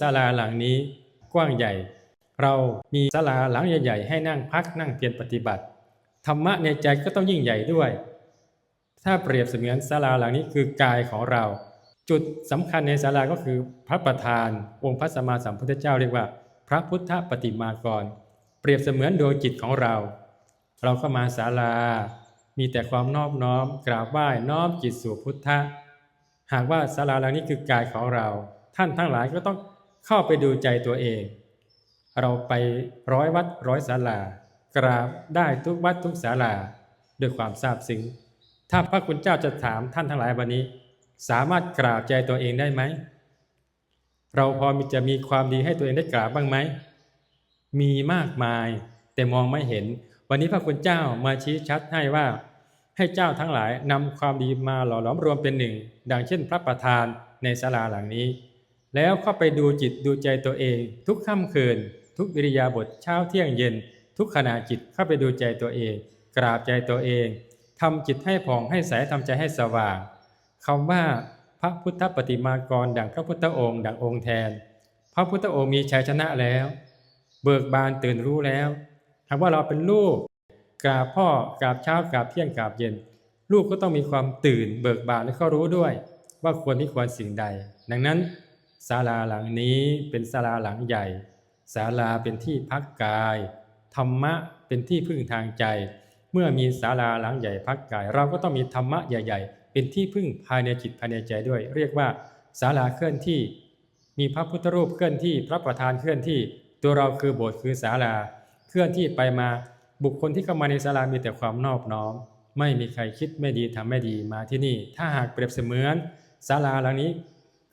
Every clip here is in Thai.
ศาลาหลังนี้กว้างใหญ่ เรามีศาลาหลังใหญ่ๆให้นั่งพักนั่งเพียรปฏิบัติ ธรรมะในใจก็ต้องยิ่งใหญ่ด้วย ถ้าเปรียบเสมือนศาลาหลังนี้คือกายของเรา จุดสำคัญในศาลาก็คือพระประธาน องค์พระสัมมาสัมพุทธเจ้าเรียกว่า พระพุทธปฏิมากร เปรียบเสมือนดวงจิตของเรา เราเข้ามาศาลา มีแต่ความนอบน้อม กราบไหว้น้อมจิตสู่พุทธะหากว่าศาลาหลังนี้คือกายของเรา ท่านทั้งหลายก็ต้อง เข้าไปดูใจตัวเอง เราไปร้อยวัดร้อยศาลากราบได้ทุกวัดทุกศาลาด้วยความซาบซึ้งถ้าพระคุณเจ้าจะถามท่านทั้งหลายวันนี้ สามารถกราบใจตัวเองได้ไหม เราพอมีจะมีความดีให้ตัวเองได้กราบบ้างไหม มีมากมายแต่มองไม่เห็น วันนี้พระคุณเจ้ามาชี้ชัดให้ว่า ให้เจ้าทั้งหลายนำความดีมาหล่อหลอมรวมเป็นหนึ่ง ดังเช่นพระประธานในศาลาหลังนี้ แล้วเข้าไปดูจิตดูใจตัวเอง ทุกค่ำคืน ทุกวิริยาบทเช้าเที่ยงเย็น ทุกขณะจิตเข้าไปดูใจตัวเอง กราบใจตัวเองทำจิตให้ผ่องให้ใสทำใจให้สว่างคำว่าพระพุทธปฏิมากรดังพระพุทธองค์ ดังองค์แทน พระพุทธองค์มีชัยชนะแล้ว เบิกบานตื่นรู้แล้วหากว่าเราเป็นลูกกราบพ่อกราบเช้ากราบเที่ยงกราบเย็น ลูกก็ต้องมีความตื่นเบิกบานและก็รู้ด้วย ว่าควรที่ควรสิ่งใด ดังนั้น ศาลาหลังนี้เป็นศาลาหลังใหญ่ศาลาเป็นที่พักกาย ธรรมะเป็นที่พึ่งทางใจ เมื่อมีศาลาหลังใหญ่พักกาย เราก็ต้องมีธรรมะใหญ่ ๆ เป็นที่พึ่งภายในจิตภายในใจด้วย เรียกว่าศาลาเคลื่อนที่ มีพระพุทธรูปเคลื่อนที่พระประธานเคลื่อนที่ ตัวเราคือโบสถ์คือศาลา เคลื่อนที่ไปมาบุคคลที่เข้ามาในศาลามีแต่ความนอบน้อม ไม่มีใครคิดไม่ดีทำไม่ดีมาที่นี่ ถ้าหากเปรียบเสมือนศาลาหลังนี้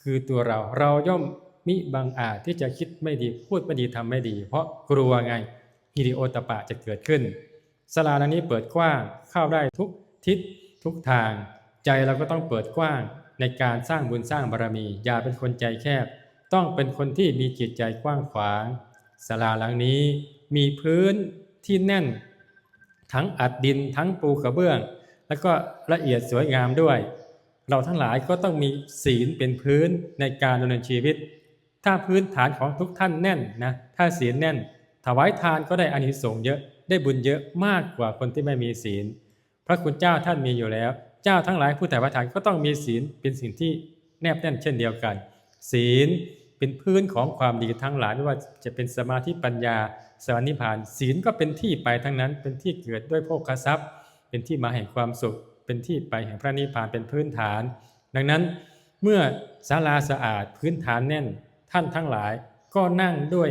คือตัวเราเราย่อมมิบังอาจที่จะคิดไม่ดีพูดไม่ดีทำไม่ดี เพราะกลัวไงฮิริโอตปะจะเกิดขึ้นศาลาหลังนี้เปิดกว้างเข้าได้ทุกทิศทุกทาง ใจเราก็ต้องเปิดกว้างในการสร้างบุญสร้างบารมี อย่าเป็นคนใจแคบ ต้องเป็นคนที่มีจิตใจกว้างขวางศาลาหลังนี้มีพื้นที่แน่น ทั้งอัดดินทั้งปูกระเบื้อง แล้วก็ละเอียดสวยงามด้วย เราทั้งหลายก็ต้องมีศีลเป็นพื้นในการดำเนินชีวิต ถ้าพื้นฐานของทุกท่านแน่นนะถ้าศีลแน่น ถวายทานก็ได้อานิสงส์เยอะได้บุญเยอะมากกว่าคนที่ไม่มีศีล พระคุณเจ้าท่านมีอยู่แล้ว เจ้าทั้งหลายผู้ถวาทานก็ต้องมีศีลเป็นสิ่งที่แนบแน่นเช่นเดียวกัน ศีลเป็นพื้นของความดีทั้งหลายไม่ว่าจะเป็นสมาธิปัญญาสวรรค์นิพพาน ศีลก็เป็นที่ไปทั้งนั้นเป็นที่เกิดด้วยโภคทรัพย์ เป็นที่มาแห่งความสุข เป็นที่ไปแห่งพระนิพพานเป็นพื้นฐาน ดังนั้นเมื่อศาลาสะอาดพื้นฐานแน่น ท่านทั้งหลายก็นั่งด้วย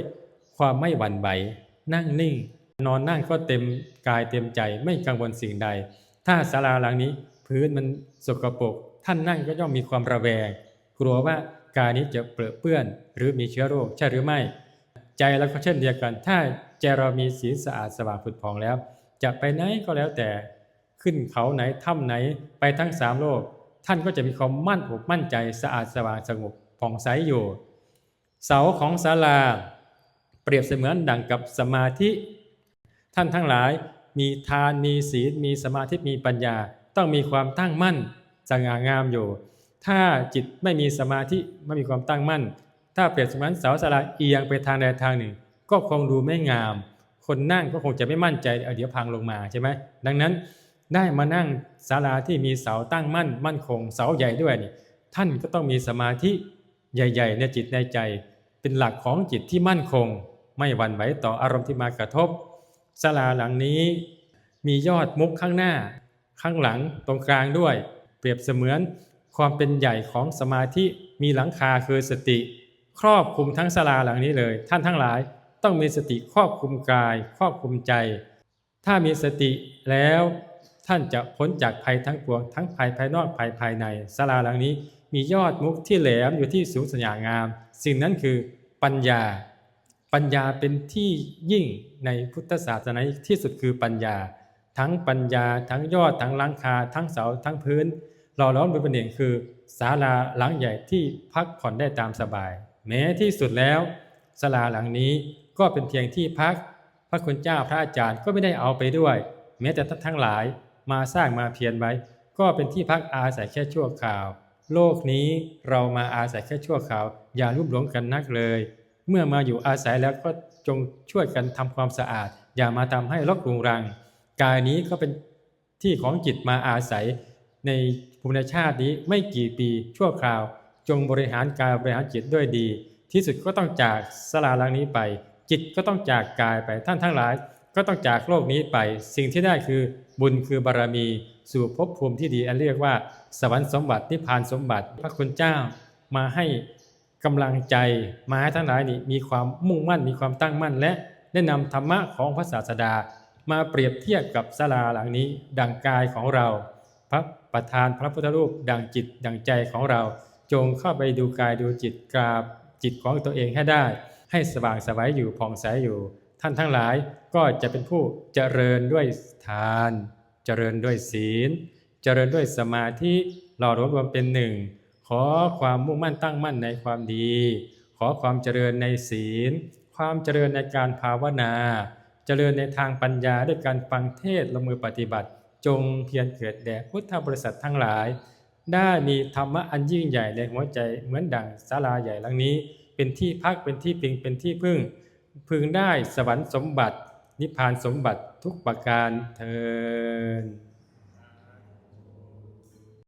ความไม่หวั่นไหวนั่งนิ่ง นอนนั่งก็เต็มกายเต็มใจไม่กังวลสิ่งใด ถ้าศาลาหลังนี้พื้นมันสกปรกท่านนั่งก็ย่อมมีความระแวง กลัวว่ากายนี้จะเปรอเปื้อน หรือมีเชื้อโรคใช่หรือไม่ ใจเราก็เช่นเดียวกัน ถ้าใจเรามีสีสะอาดสว่างผุดผ่องแล้ว จะไปไหนก็แล้วแต่ ขึ้นเขาไหนถ้ำไหนไปทั้งสามโลก ท่านก็จะมีความมั่นอกมั่นใจสะอาดสว่างสงบผ่องใสอยู่ เสาของศาลา เปรียบเสมือนดังกับสมาธิ ท่านทั้งหลายมีทานมีศีลมีสมาธิมีปัญญา ต้องมีความตั้งมั่นสง่างามอยู่ ถ้าจิตไม่มีสมาธิไม่มีความตั้งมั่น ถ้าเปรียบเสมือนเสาศาลาเอียงไปทางใดทางหนึ่ง ก็คงดูไม่งาม คนนั่งก็คงจะไม่มั่นใจเเดี๋ยวพังลงมาใช่ไหมดังนั้น ได้มานั่งศาลาที่มีเสาตั้งมั่น มั่นคงเสาใหญ่ด้วยนี่ท่านก็ต้องมีสมาธิใหญ่ ๆ ในจิตในใจ เป็นหลักของจิตที่มั่นคง ไม่หวั่นไหวต่ออารมณ์ที่มากระทบศาลาหลังนี้ มียอดมุกข้างหน้า ข้างหลังตรงกลางด้วย เปรียบเสมือนความเป็นใหญ่ของสมาธิมีหลังคาคือสติ ครอบคลุมทั้งศาลาหลังนี้เลย ท่านทั้งหลายต้องมีสติครอบคุมกาย ครอบคุมใจ ถ้ามีสติแล้ว ท่านจะพ้นจากภัยทั้งปวง ทั้งภัยภายนอกภัยภายในศาลาหลังนี้ มียอดมุกที่แหลมอยู่ที่สูงสง่างาม สิ่งนั้นคือปัญญา ปัญญาเป็นที่ยิ่งในพุทธศาสนาที่สุดคือปัญญา ทั้งปัญญา ทั้งยอดทั้งลังคา ทั้งเสาทั้งพื้นหล่อล้อมโดยประเด็นคือศาลาหลังใหญ่ที่พักผ่อนได้ตามสบาย แม้ที่สุดแล้วศาลาหลังนี้ก็เป็นเพียงที่พัก พระคุณเจ้าพระอาจารย์ก็ไม่ได้เอาไปด้วย แม้แต่ท่านทั้งหลาย มาสร้างมาเพียรไว้ ก็เป็นที่พักอาศัยแค่ชั่วคราว โลกนี้เรามาอาศัยแค่ชั่วคราว อย่ารุ่มหลงกันนักเลย เมื่อมาอยู่อาศัยแล้วก็จงช่วยกันทำความสะอาด อย่ามาทำให้รกรุงรัง กายนี้ก็เป็นที่ของจิตมาอาศัย ในภูมิชาตินี้ไม่กี่ปีชั่วคราว จงบริหารกายบริหารจิตด้วยดี ที่สุดก็ต้องจากสลาลังนี้ไป จิตก็ต้องจากกายไปท่านทั้งหลาย ก็ต้องจากโลกนี้ไป สิ่งที่ได้คือบุญคือบารมี สู่ภพภูมิที่ดี อันเรียกว่า สวรรค์สมบัตินิพพานสมบัติ พระคุณเจ้ามาให้กำลังใจมาให้ทั้งหลายนี่มีความมุ่งมั่นมีความตั้งมั่น และได้นำธรรมะของพระศาสดา มาเปรียบเทียบกับศาลาหลังนี้ ดังกายของเรา พระประธานพระพุทธรูปดังจิตดังใจของเรา จงเข้าไปดูกายดูจิตกราบจิตของตัวเองให้ได้ ให้สว่างสวัยอยู่ผ่องใสอยู่ ท่านทั้งหลายก็จะเป็นผู้เจริญด้วยทาน เจริญด้วยศีล เจริญด้วยสมาธิหล่อรวมรวมเป็นหนึ่งขอความมุ่งมั่นตั้งมั่นในความดี ขอความเจริญในศีล ความเจริญในการภาวนา เจริญในทางปัญญาด้วยการฟังเทศลงมือปฏิบัติ จงเพียรเกิดแด่พุทธบริษัททั้งหลาย ได้มีธรรมะอันยิ่งใหญ่ในหัวใจเหมือนดั่งศาลาใหญ่หลังนี้ เป็นที่พักเป็นที่พิงเป็นที่พึ่ง พึงได้สวรรค์สมบัติ นิพพานสมบัติทุกประการเทิน